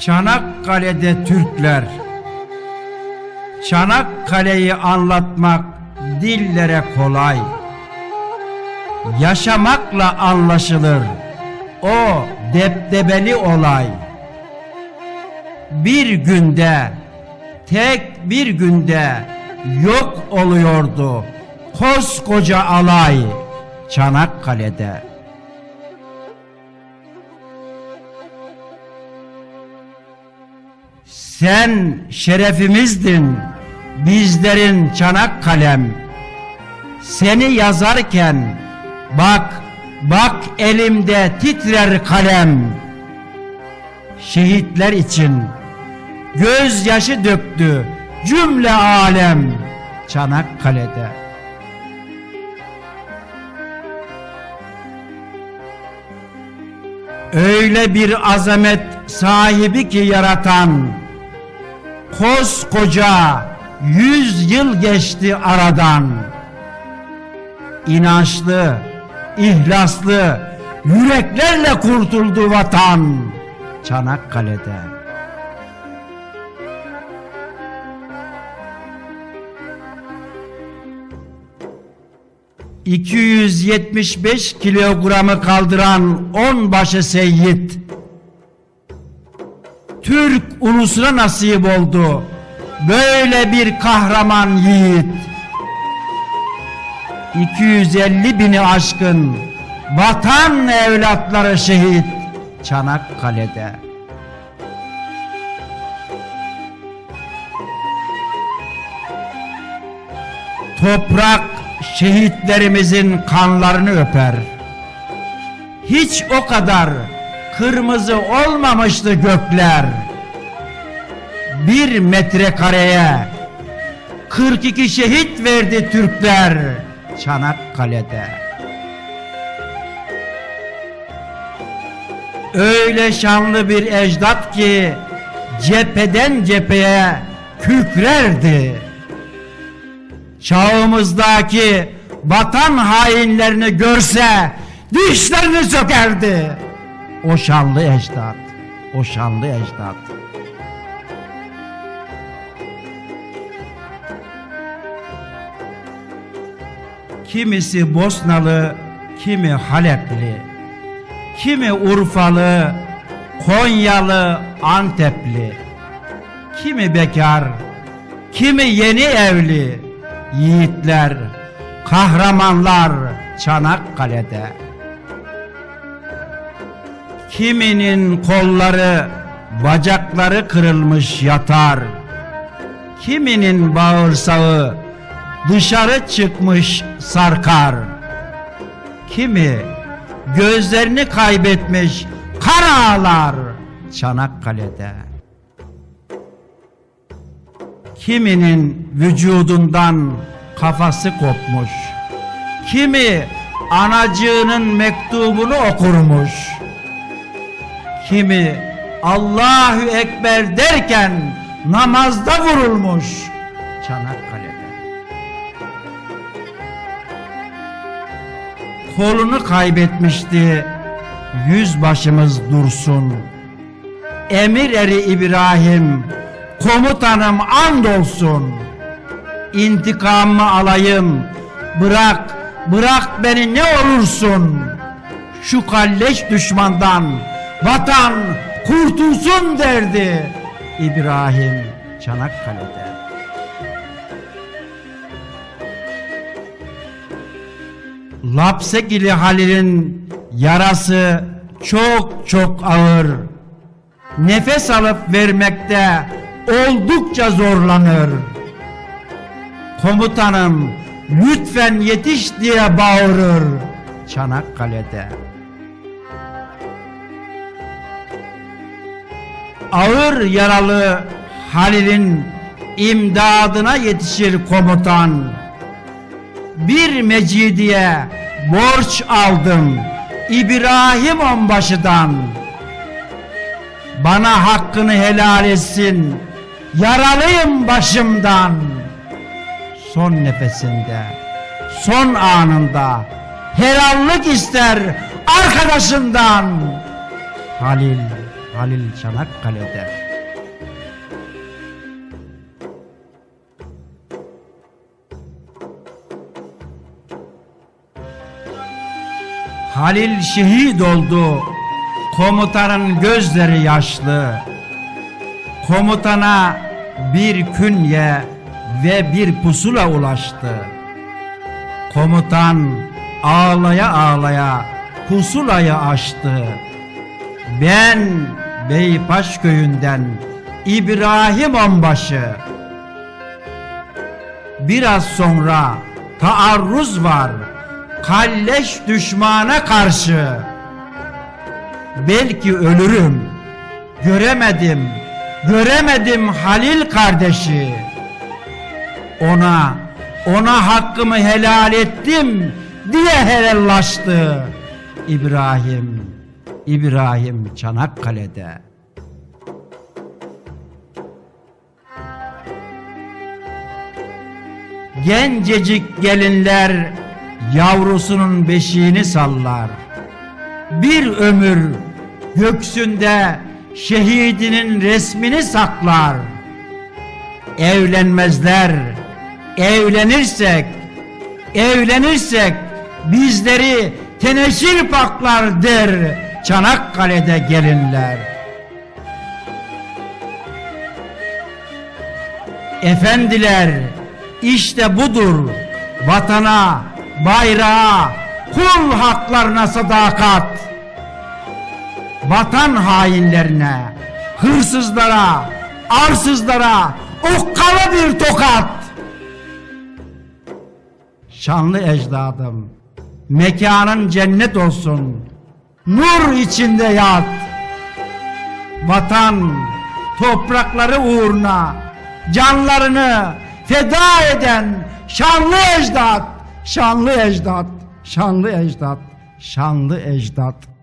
Çanakkale'de Türkler. Çanakkale'yi anlatmak dillere kolay. Yaşamakla anlaşılır. O depdebeli olay. Bir günde tek bir günde yok oluyordu koskoca alay Çanakkale'de Sen şerefimizdin bizlerin Çanakkale'm Seni yazarken bak bak elimde titrer kalem. Şehitler için gözyaşı döktü cümle alem Çanakkale'de Öyle bir azamet sahibi ki yaratan Koskoca yüz yıl geçti aradan. İnançlı, ihlaslı yüreklerle kurtuldu vatan Çanakkale'de. ...275 kilogramı kaldıran onbaşı Seyyid... Türk ulusuna nasip oldu böyle bir kahraman yiğit. 250 bini aşkın vatan evlatları şehit Çanakkale'de. Toprak şehitlerimizin kanlarını öper. Hiç o kadar kırmızı olmamıştı gökler. Bir metrekareye 42 şehit verdi Türkler Çanakkale'de. Öyle şanlı bir ecdat ki cepheden cepheye kükrerdi. Çağımızdaki vatan hainlerini görse dişlerini sökerdi. O şanlı ecdat, o şanlı ecdat. Kimisi Bosnalı, kimi Halepli, kimi Urfalı, Konyalı, Antepli, kimi bekar, kimi yeni evli, yiğitler, kahramanlar Çanakkale'de. Kiminin kolları, bacakları kırılmış yatar. Kiminin bağırsağı dışarı çıkmış sarkar. Kimi gözlerini kaybetmiş kan ağlar Çanakkale'de. Kiminin vücudundan kafası kopmuş. Kimi anacığının mektubunu okurmuş. Kimi Allahu Ekber derken namazda vurulmuş Çanakkale'de. Kolunu kaybetmişti yüzbaşımız Dursun. Emir eri İbrahim komutanım andolsun. İntikamımı alayım bırak bırak beni ne olursun. Şu kalleş düşmandan vatan kurtulsun derdi İbrahim Çanakkale'de. Lapsegili Halil'in yarası çok çok ağır. Nefes alıp vermekte oldukça zorlanır. Komutanım lütfen yetiş diye bağırır Çanakkale'de. Ağır yaralı Halil'in imdadına yetişir komutan. Bir mecidiye borç aldım İbrahim onbaşıdan. Bana hakkını helal etsin. Yaralıyım başımdan. Son nefesinde, son anında helallik ister arkadaşından. Halil, Halil Çanakkale'de. Halil şehit oldu. Komutanın gözleri yaşlı. Komutana bir künye ve bir pusula ulaştı. Komutan ağlaya ağlaya pusulayı açtı. Ben Beypaş köyünden İbrahim Onbaşı. Biraz sonra taarruz var. Kalleş düşmana karşı. Belki ölürüm. Göremedim. Göremedim Halil kardeşi. Ona ona hakkımı helal ettim diye helallaştı. İbrahim İbrahim Çanakkale'de. Gencecik gelinler yavrusunun beşiğini sallar. Bir ömür göksünde şehidinin resmini saklar. Evlenmezler. Evlenirsek, evlenirsek bizleri teneşir paklar der Çanakkale'de gelinler. Efendiler işte budur vatana, bayrağa, kul haklarına sadakat. Vatan hainlerine, hırsızlara, arsızlara okkalı bir tokat. Şanlı ecdadım, mekanın cennet olsun, nur içinde yat. Vatan, toprakları uğruna canlarını feda eden şanlı ecdat, şanlı ecdat, şanlı ecdat, şanlı ecdat.